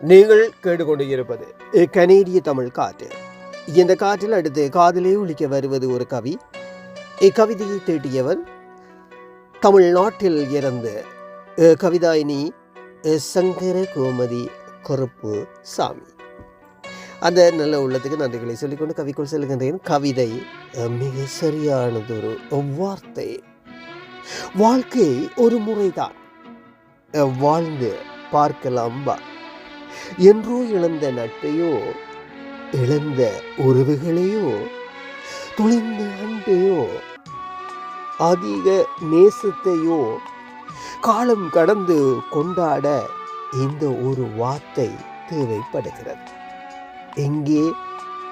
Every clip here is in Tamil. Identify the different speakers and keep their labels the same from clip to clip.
Speaker 1: நீங்கள் கேட்டுக்கொண்டு இருப்பது கனேடிய தமிழ் காற்று. இந்த காற்றில் அடுத்து காதலே ஒழிக்க வருவது ஒரு கவி. இக்கவிதையை தீட்டியவர் தமிழ்நாட்டில் இருந்து கவிதாயினி சங்கர கோமதி கருப்பு சாமி. அந்த நல்ல உள்ளத்துக்கு நன்றிகளை சொல்லிக்கொண்டு கவிக்குள் செல்கின்றேன். கவிதை மிக சரியானதொரு வார்த்தை. வாழ்க்கை ஒரு முறைதான். வாழ்ந்து பார்க்கலாம் வா. என்றோ இழந்த நட்பையோ இழந்த உறவுகளையோ துளிந்த அன்பையோ அதிக நேசத்தையோ காலம் கடந்து கொண்டாட இந்த ஒரு வார்த்தை தேவைப்படுகிறது. எங்கே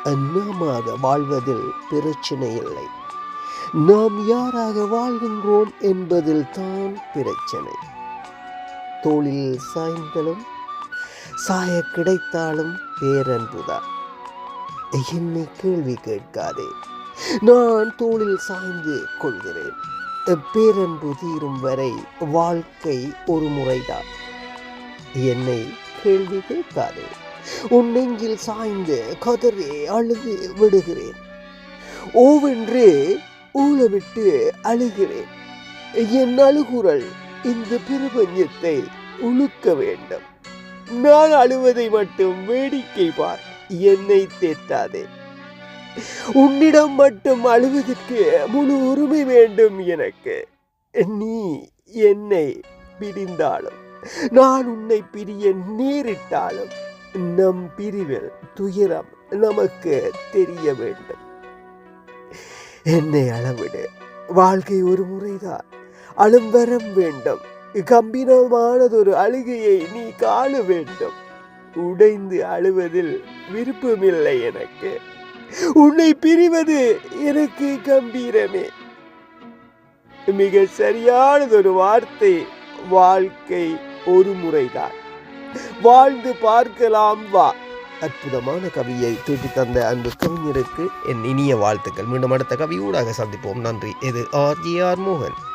Speaker 1: அந்நாமாக வாழ்வதில் பிரச்சனை இல்லை. நாம் யாராக வாழ்கின்றோம் என்பதில் தான் பிரச்சனை. தோளில் சாய்ந்தலும் சாய கிடைத்தாலும் பேரன்புதான். என்னை கேள்வி கேட்காதே. நான் தோளில் சாய்ந்து கொள்கிறேன். பேரன்பு தீரும் வரை வாழ்க்கை ஒரு முறைதான். என்னை கேள்வி கேட்காதே. உன் நெஞ்சில் சாய்ந்து கதறி அழுது விடுகிறேன். ஓவென்று ஊழவிட்டு அழுகிறேன். என் அழுகுரல் இந்த பிரபஞ்சத்தை உழுக்க வேண்டும். நான் அழுவதை மட்டும் வேடிக்கை பார். என்னை தேத்தாதே உன்னிடம் மட்டும் அழுவதற்கு முழு உரிமை வேண்டும் எனக்கு. நீ என்னை பிரிந்தாலும் நான் உன்னை பிரிய நேரிட்டாலும் நம் பிரிவில் துயரம் நமக்கு தெரிய வேண்டும். என்னை அளவிடு. வாழ்க்கை ஒரு முறைதான். அழும்பரம் வேண்டும். கம்பீரமானதொரு அழுகையை நீ காண வேண்டும். உடைந்து அழுவதில் விருப்பமில்லை எனக்கு. உன்னை பிரிவது எனக்கு கம்பீரமே. மிக சரியானதொரு வார்த்தை வாழ்க்கை ஒரு முறைதான். வாழ்ந்து பார்க்கலாம் வா. அற்புதமான கவியை தூட்டி தந்த அன்பு கவிஞருக்கு என் இனிய வாழ்த்துக்கள். மீண்டும் அடுத்த கவி ஊடாக சந்திப்போம். நன்றி. இது ஆர் ஜி ஆர் மோகன்.